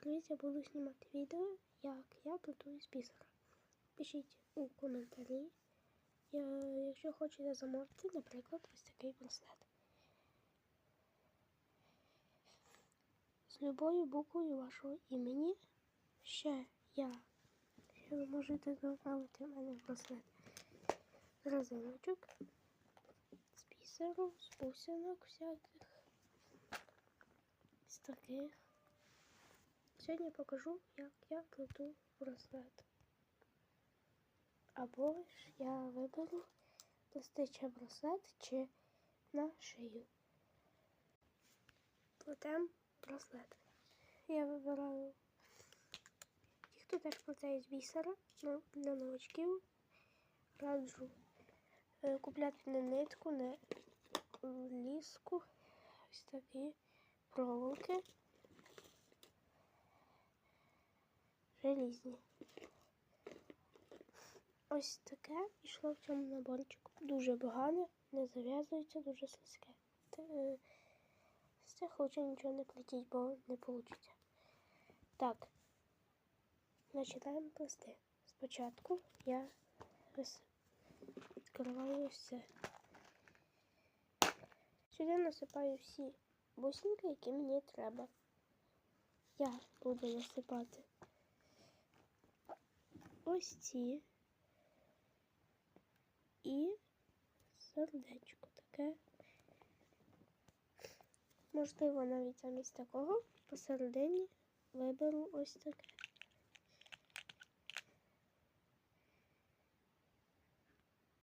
привіт! Я буду знімати відео, як я плету з. Пишіть у коментарі, якщо хочете замовити, наприклад, ось такий браслет. З любою буквою вашого імені ще я. Ще ви можете замовити в мене браслет з резиночок, з бісеру, з бусинок всяких. З таких. Сьогодні покажу, як я плету браслет. Або ж я виберу плести браслет чи на шию. Плетем браслет. Я вибираю ті, хто теж плетає з бісера, ну, для новачків раджу е, купляти не нитку, не ліску. Ось такі проволоки. Желізні. Ось таке йшло в цьому наборчику. Дуже багане, не зав'язується, дуже слизьке. Е, З цих лучше нічого не плетіть, бо не вийде. Так, починаємо плести. Спочатку я відкриваю це. Сюди насипаю всі бусинки, які мені треба. Я буду насипати ось ці і сердечко таке. Можливо, навіть замість такого посередині виберу ось таке.